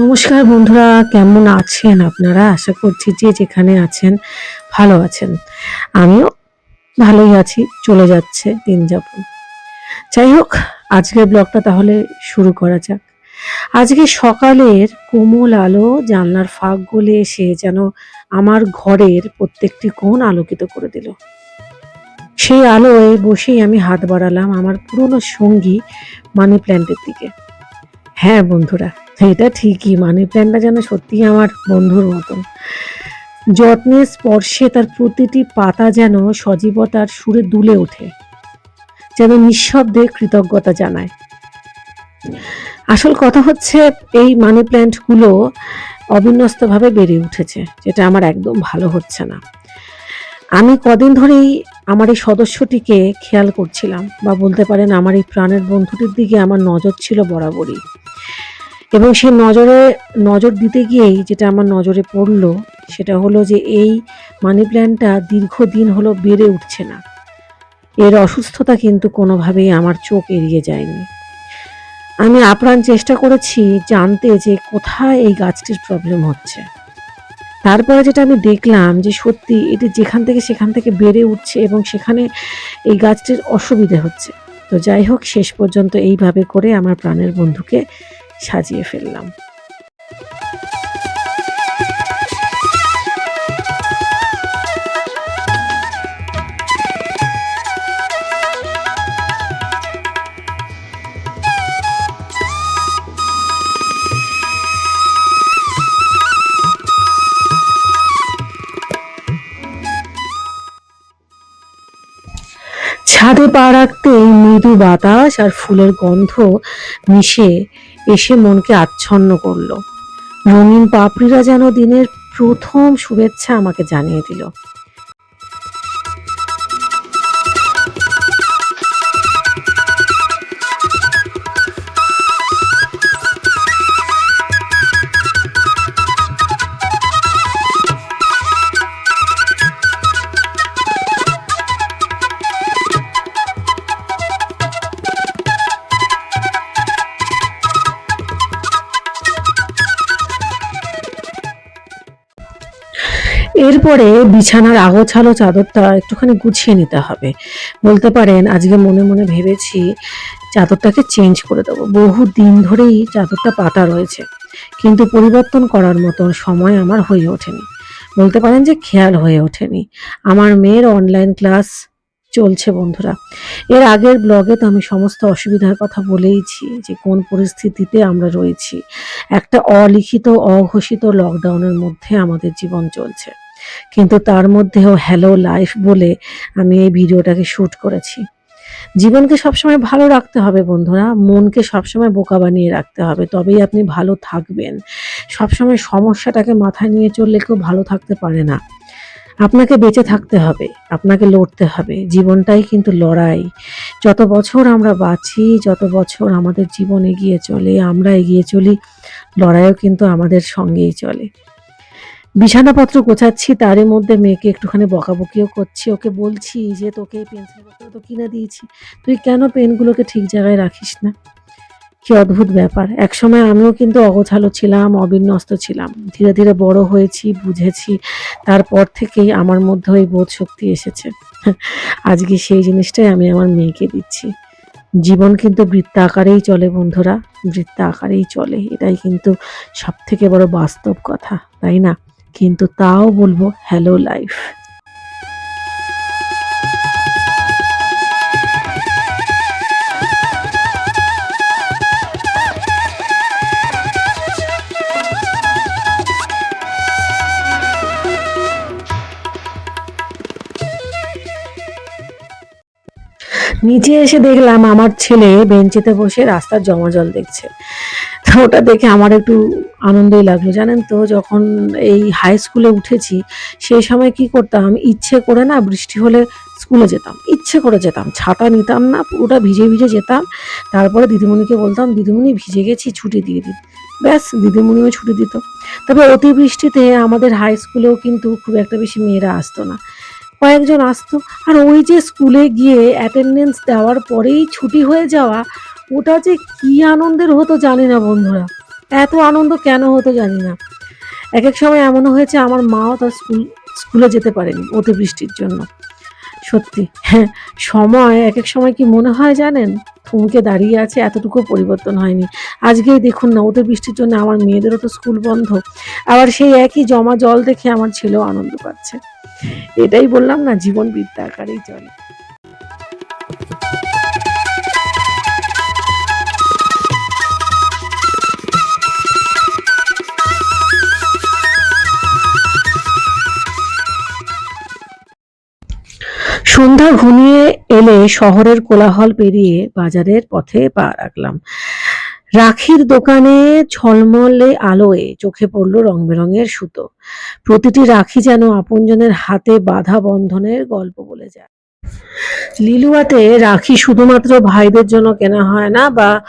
নমস্কার বন্ধুরা, কেমন আছেন আপনারা? আশা করছি যে যেখানে আছেন ভালো আছেন। আমিও ভালোই আছি, চলে যাচ্ছে দিন যাপন। যাই হোক, আজকের ব্লগটা তাহলে শুরু করা যাক। আজকে সকালের কোমল আলো জানলার ফাঁক গলে এসে যেন আমার ঘরের প্রত্যেকটি কোণ আলোকিত করে দিল। সেই আলোয় বসেই আমি হাত বাড়ালাম আমার পুরনো সঙ্গী মানি প্ল্যান্টের দিকে। হ্যাঁ বন্ধুরা, এটা ঠিকই। মানি প্ল্যান্টটা যেন সত্যিই আমার বন্ধুর মতন। যত্নের স্পর্শে তার প্রতিটি পাতা যেন সজীবতার সুরে দুলে ওঠে, যেন নিঃশব্দে কৃতজ্ঞতা জানায়। আসল কথা হচ্ছে, এই মানি প্ল্যান্টগুলো অবিন্যস্তভাবে বেড়ে উঠেছে, যেটা আমার একদম ভালো হচ্ছে না। আমি কদিন ধরেই আমার এই সদস্যটিকে খেয়াল করছিলাম বা বলতে পারেন আমার এই প্রাণের বন্ধুটির দিকে আমার নজর ছিল বরাবরই। এবং সেই নজরে, নজর দিতে গিয়েই যেটা আমার নজরে পড়ল, সেটা হলো যে এই মানি প্ল্যান্টটা দীর্ঘদিন হলো বেড়ে উঠছে না। এর অসুস্থতা কিন্তু কোনোভাবেই আমার চোখ এড়িয়ে যায়নি। আমি আপ্রাণ চেষ্টা করেছি জানতে যে কোথায় এই গাছটির প্রবলেম হচ্ছে। তারপরে যেটা আমি দেখলাম যে সত্যি এটি যেখান থেকে সেখান থেকে বেড়ে উঠছে এবং সেখানে এই গাছটির অসুবিধে হচ্ছে। তো যাই হোক, শেষ পর্যন্ত এইভাবে করে আমার প্রাণের বন্ধুকে সাজিয়ে ফেললাম। ছাদে পা রাখতেই মৃদু বাতাস আর ফুলের গন্ধ মিশে এসে মনকে আচ্ছন্ন করল। রঙিন পাপড়িরা যেন দিনের প্রথম শুভেচ্ছা আমাকে জানিয়ে দিল। এরপরে বিছানার আগোছালো চাদরটা একটুখানি গুছিয়ে নিতে হবে। বলতে পারেন, আজকে মনে মনে ভেবেছি চাদরটাকে চেঞ্জ করে দেবো। বহু দিন ধরেই চাদরটা পাতা রয়েছে। কিন্তু পরিবর্তন করার মতন সময় আমার হয়ে ওঠেনি। বলতে পারেন যে খেয়াল হয়ে ওঠেনি। আমার মেয়ের অনলাইন ক্লাস চলছে বন্ধুরা। এর আগের ব্লগে তো আমি সমস্ত অসুবিধার কথা বলেইছি যে কোন পরিস্থিতিতে আমরা রয়েছি। একটা অলিখিত, অঘোষিত লকডাউনের মধ্যে আমাদের জীবন চলছে। কিন্তু তার মধ্যেও হ্যালো লাইফ বলে আমি এই ভিডিওটাকে শ্যুট করেছি। জীবনকে সবসময় ভালো রাখতে হবে বন্ধুরা, মনকে সবসময় বোকা বানিয়ে রাখতে হবে, তবেই আপনি ভালো থাকবেন। সবসময় সমস্যাটাকে মাথায় নিয়ে চললে কেউ ভালো থাকতে পারে না। আপনাকে বেঁচে থাকতে হবে, আপনাকে লড়তে হবে, জীবনটাই কিন্তু লড়াই। যত বছর আমরা বাঁচি, যত বছর আমাদের জীবন এগিয়ে চলে, আমরা এগিয়ে চলি, লড়াইও কিন্তু আমাদের সঙ্গেই চলে। বিছানাপত্র গোছাচ্ছি, তারই মধ্যে মেয়েকে একটুখানি বকাবকিও করছি। ওকে বলছি যে, তোকে পেন্সিলপত্র তো কিনে দিয়েছি। তুই কেন পেনগুলোকে ঠিক জায়গায় রাখিস না? কি অদ্ভুত ব্যাপার। একসময় আমিও কিন্তু অগোছালো ছিলাম, অবিন্যস্ত ছিলাম। ধীরে ধীরে বড় হয়েছি, বুঝেছি, তারপর থেকেই আমার মধ্যে ওই বোধ শক্তি এসেছে। আজকে সেই জিনিসটাই আমি আমার মেয়েকে দিচ্ছি। জীবন কিন্তু বৃত্ত আকারেই চলে বন্ধুরা, বৃত্ত আকারেই চলে। এটাই কিন্তু সব থেকে বড় বাস্তব কথা, তাই না? কিন্তু তাও বলব হ্যালো লাইফ নিচে এসে দেখলাম আমার ছেলে বেঞ্চিতে বসে রাস্তার জমা জল দেখছে। তো ওটা দেখে আমার একটু আনন্দই লাগল, জানেন তো? যখন এই হাই স্কুলে উঠেছি সেই সময় কি করতাম? ইচ্ছে করে না বৃষ্টি হলে স্কুলে যেতাম, ইচ্ছে করে যেতাম। ছাতা নিতাম না, পুরোটা ভিজে ভিজে যেতাম। তারপরে দিদিমণিকে বলতাম, দিদিমণি, ভিজে গেছি, ছুটি দিয়ে দিন। ব্যাস, দিদিমণিও ছুটি দিত। তবে অতিবৃষ্টিতে আমাদের হাই স্কুলেও কিন্তু খুব একটা বেশি মেয়েরা আসতো না। কয়েকজন আসতো। আর ওই যে স্কুলে গিয়ে অ্যাটেন্ডেন্স দেওয়ার পরেই ছুটি হয়ে যাওয়া, ওটা যে কি আনন্দের হতো জানি না বন্ধুরা। এত আনন্দ কেন হতো জানি না। এক এক সময় এমনও হয়েছে, আমার মাও তার স্কুল, স্কুলে যেতে পারেনি অতিবৃষ্টির জন্য। সত্যি হ্যাঁ সময় এক এক সময় কি মনে হয় জানেন? থমকে দাঁড়িয়ে আছে এতটুকু পরিবর্তন হয়নি। আজকেই দেখুন না, ওদের বৃষ্টির জন্য আমার মেয়েদেরও তো স্কুল বন্ধ। আবার সেই একই জমা জল দেখে আমার ছেলেও আনন্দ পাচ্ছে। এটাই বললাম না, জীবন বিদ্যা চলে। সন্ধ্যা ঘনিয়ে এলে শহরের কোলাহল পেরিয়ে বাজারের পথে পা রাখলাম। রাখির দোকানে ঝলমলে আলোয় চোখে পড়ল রং বেরঙের সুতো। প্রতিটি রাখি যেন আপনজনের হাতে বাধা বন্ধনের গল্প বলে যায়। লিলুয়াতে রাখি শুধুমাত্র ভাইদের জন্য কেনা হয় না বা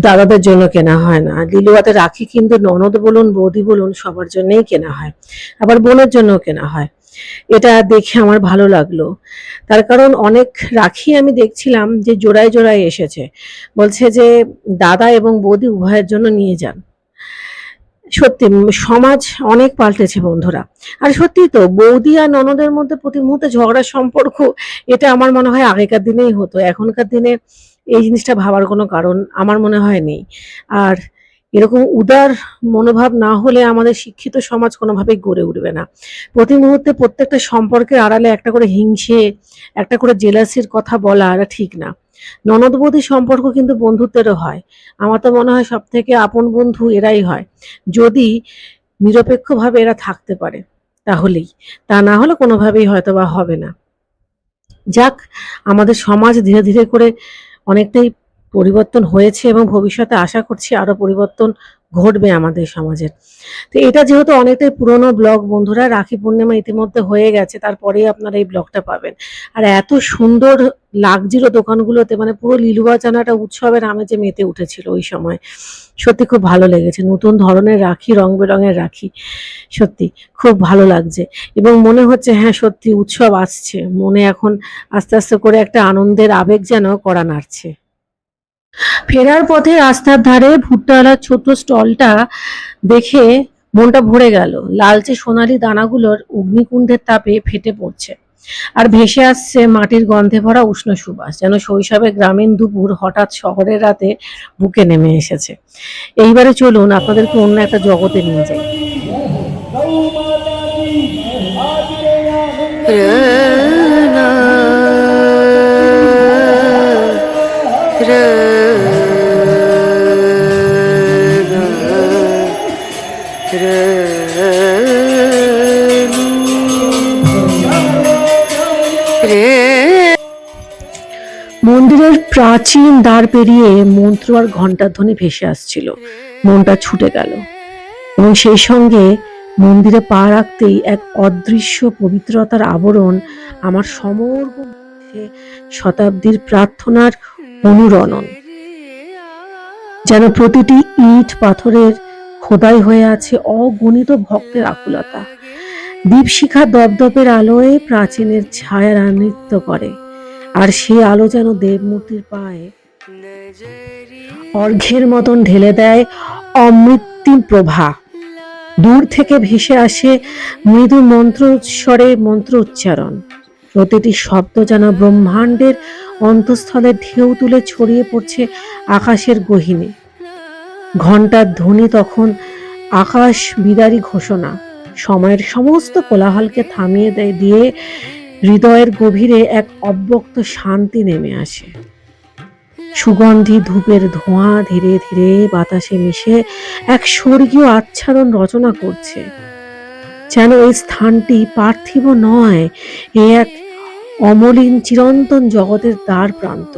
দাদাদের জন্য কেনা হয় না। লিলুয়াতে রাখি কিন্তু ননদ বলুন, বৌদি বলুন সবার জন্যই কেনা হয়। আবার বোনের জন্য কেনা হয়। এটা দেখে আমার ভালো লাগল। তার কারণ অনেক রাখি আমি দেখছিলাম যে জোড়ায় জোড়ায় এসেছে। বলছে যে দাদা এবং বৌদি উভয়ের জন্য নিয়ে যান। সত্যি, সমাজ অনেক পাল্টেছে বন্ধুরা। আর সত্যি তো, বৌদি আর ননদের মধ্যে প্রতি মুহূর্তে ঝগড়ার সম্পর্ক, এটা আমার মনে হয় আগেকার দিনেই হতো। এখনকার দিনে এই জিনিসটা ভাবার কোনো কারণ আমার মনে হয় নেই। আর এরকম উদার মনোভাব না হলে আমাদের শিক্ষিত সমাজ কোনোভাবেই গড়ে উঠবে না। প্রতি মুহূর্তে প্রত্যেকটা সম্পর্কের আড়ালে একটা করে হিংসে, একটা করে জেলাসির কথা বলা এটা ঠিক না। ননদ বৌদির সম্পর্ক কিন্তু বন্ধুত্বেরও হয়। আমার তো মনে হয় সব থেকে আপন বন্ধু এরাই হয়। যদি নিরপেক্ষভাবে এরা থাকতে পারে, তাহলেই। তা না হলে কোনোভাবেই হয়তো বা হবে না। যাক, আমাদের সমাজ ধীরে ধীরে করে অনেকটাই পরিবর্তন হয়েছে এবং ভবিষ্যতে আশা করছি আরও পরিবর্তন ঘটবে আমাদের সমাজের তো এটা যেহেতু অনেকটাই পুরনো ব্লগ বন্ধুরা, রাখি পূর্ণিমা ইতিমধ্যে হয়ে গেছে, তারপরেই আপনারা এই ব্লগটা পাবেন। আর এত সুন্দর লাগছিল দোকানগুলোতে মানে পুরো লিলুয়া চানাটা উৎসবের আমেজে মেতে উঠেছিল ওই সময়। সত্যি খুব ভালো লেগেছে, নতুন ধরনের রাখি রং বেরঙের রাখি, সত্যি খুব ভালো লাগছে। এবং মনে হচ্ছে হ্যাঁ সত্যি উৎসব আসছে, মনে এখন আস্তে আস্তে করে একটা আনন্দের আবেগ যেন করা নাড়ছে। ফেরার পথে রাস্তার ধারে ভুট্টাওয়ালার ছোট স্টলটা দেখে মনটা ভরে গেল। লালচে সোনালি দানাগুলোর অগ্নিকুণ্ডের তাপে ফেটে পড়ছে আর ভেসে আসছে মাটির গন্ধে ভরা উষ্ণ সুবাস, যেন শৈশবে গ্রামীণ দুপুর হঠাৎ শহরের রাতে বুকে নেমে এসেছে। এইবারে চলুন আপনাদেরকে অন্য একটা জগতে নিয়ে যাই। প্রাচীন দ্বার পেরিয়ে মন্ত্র আর ঘণ্টার ধ্বনি ভেসে আসছিল। মনটা ছুটে গেল। এবং সেই সঙ্গে মন্দিরে পা রাখতেই এক অদৃশ্য পবিত্রতার আবরণ আমার সমগ্র শতাব্দীর প্রার্থনার অনুরণন, যেন প্রতিটি ইট পাথরের খোদাই হয়ে আছে অগণিত ভক্তের আকুলতা। দীপশিখা দপদপের আলোয় প্রাচীনের ছায়ারা নৃত্য করে। আর সে আলো যেন দেবমূর্তির পায়ে অর্ঘ্যের মতন ঢেলে দেয় অমৃত্যু প্রভা। দূর থেকে ভেসে আসে মৃদু মন্ত্র স্বরে মন্ত্র উচ্চারণ। প্রতিটি শব্দ যেন ব্রহ্মাণ্ডের অন্তঃস্থলে ঢেউ তুলে ছড়িয়ে পড়ছে আকাশের গহিনে। ঘণ্টার ধ্বনি তখন আকাশ বিদারী ঘোষণা। সময়ের সমস্ত কোলাহলকে থামিয়ে দেয় দিয়ে হৃদয়ের গভীরে এক অব্যক্ত শান্তি নেমে আসে। সুগন্ধি ধূপের ধোঁয়া ধীরে ধীরে বাতাসে মিশে এক স্বর্গীয় আচ্ছাদন রচনা করছে। যেন এই স্থানটি পার্থিব নয়, এ এক অমলিন চিরন্তন জগতের দ্বার প্রান্ত।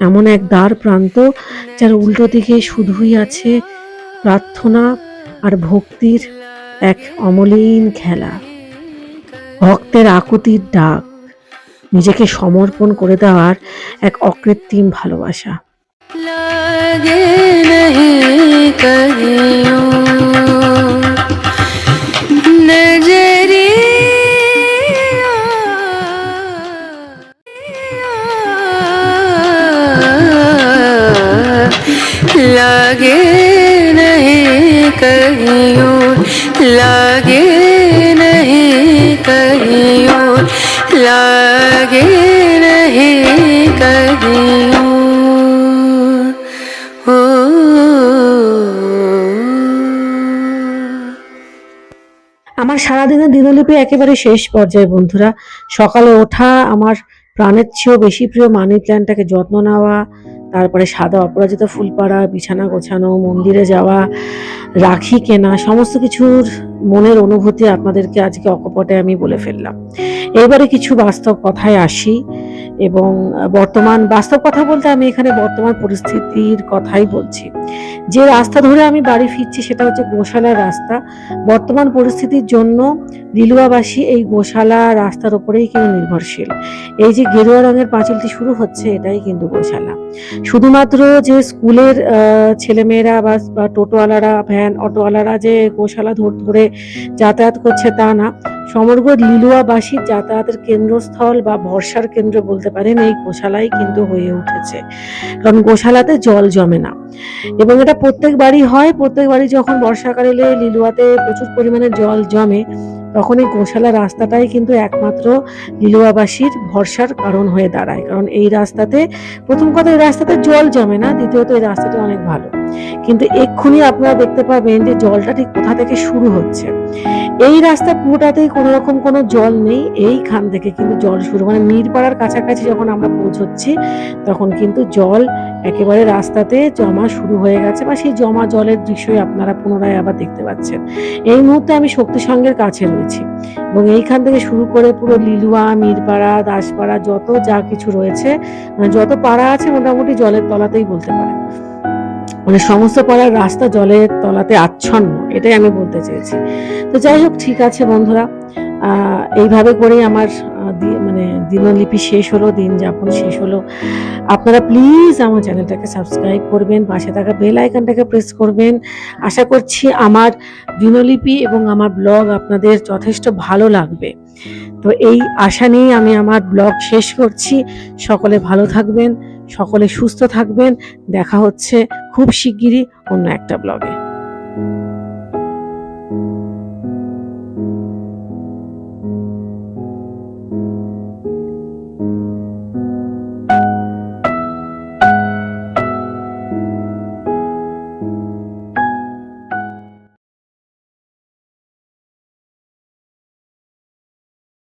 এমন এক দ্বার প্রান্ত যার উল্টো দিকে শুধুই আছে প্রার্থনা আর ভক্তির এক অমলিন খেলা। ভক্তের আকুতির ডাক নিজেকে সমর্পণ করে দেওয়ার এক অকৃত্রিম ভালোবাসা। লাগে লাগে কহিও লাগে कहीं और लागे नहीं कहीं और ओ আমার সারাদিনের দিনলিপি একেবারে শেষ পর্যায়ে বন্ধুরা সকালে ওঠা আমার প্রাণের চেয়েও বেশি প্রিয় মানি প্ল্যান্টটাকে যত্ন নেওয়া তারপরে সাদা অপরাজিত ফুল পাড়া বিছানা গোছানো, মন্দিরে যাওয়া, রাখি কেনা, সমস্ত কিছুর মনের অনুভূতি আপনাদেরকে আজকে অকপটে আমি বলে ফেললাম। এবারে কিছু বাস্তব কথায় আসি। এবং বর্তমান, বাস্তব কথা বলতে আমি এখানে বর্তমান পরিস্থিতির কথাই বলছি। যে রাস্তা ধরে আমি বাড়ি ফিরছি সেটা হচ্ছে গোশালার রাস্তা। বর্তমান পরিস্থিতির জন্য লিলুয়াবাসী এই গোশালা রাস্তার উপরেই কিন্তু নির্ভরশীল। এই যে গেরুয়া রঙের পাঁচিলটি শুরু হচ্ছে, এটাই কিন্তু গোশালা। শুধুমাত্র যে স্কুলের ছেলেমেয়েরা বা টোটোওয়ালারা, ভ্যান অটোওয়ালারা যে গোশালা ধরে যাতায়াত করছে তা না। সমগ্র লিলুয়াবাসীর যাতায়াতের কেন্দ্রস্থল বা ভরসার কেন্দ্র বলতে পারেন এই গোশালাই কিন্তু হয়ে উঠেছে। কারণ গোশালাতে জল জমে না। এবং এটা প্রত্যেক বাড়ি হয়, প্রত্যেক বাড়ি যখন বর্ষাকাল এলে লিলুয়াতে প্রচুর পরিমাণে জল জমে, তখন এই গোশালা রাস্তাটাই কিন্তু একমাত্র লিলুয়াবাসীর ভরসার কারণ হয়ে দাঁড়ায়। কারণ এই রাস্তাতে, প্রথম কথা এই রাস্তাতে জল জমে না, দ্বিতীয়ত এই রাস্তাটা অনেক ভালো। কিন্তু এক্ষুনি আপনারা দেখতে পাবেন যে জলটা ঠিক কোথা থেকে শুরু হচ্ছে। এই রাস্তা পুরোটাতেই কোনো রকম কোনো জল নেই। এইখান থেকে কিন্তু জল শুরু মানে মিরপাড়ার কাছাকাছি যখন আমরা পৌঁছচ্ছি, তখন কিন্তু জল একেবারে রাস্তাতে জমা শুরু হয়ে গেছে বা সেই জমা জলের দৃশ্যই আপনারা পুনরায় আবার দেখতে পাচ্ছেন। এই মুহূর্তে আমি শক্তি সঙ্গের কাছে রয়েছি এবং এইখান থেকে শুরু করে পুরো লিলুয়া মিরপাড়া দাসপাড়া যত যা কিছু রয়েছে মানে যত পাড়া আছে মোটামুটি জলের তলাতেই বলতে পারেন। মানে সমস্ত পাড়ার রাস্তা জলের তলাতে আচ্ছন্ন, এটাই আমি বলতে চেয়েছি। তো যাই হোক, ঠিক আছে বন্ধুরা। এইভাবে করেই আমার মানে দিনলিপি শেষ হলো, দিন যাপন শেষ হলো। আপনারা প্লিজ আমার চ্যানেলটাকে সাবস্ক্রাইব করবেন, পাশে থাকা বেল আইকনটাকে প্রেস করবেন। আশা করছি আমার দিনলিপি এবং আমার ব্লগ আপনাদের যথেষ্ট ভালো লাগবে। তো এই আশা নিয়ে আমি আমার ব্লগ শেষ করছি। সকলে ভালো থাকবেন, সকলে সুস্থ থাকবেন। দেখা হচ্ছে খুব শিগগিরই অন্য একটা ব্লগে।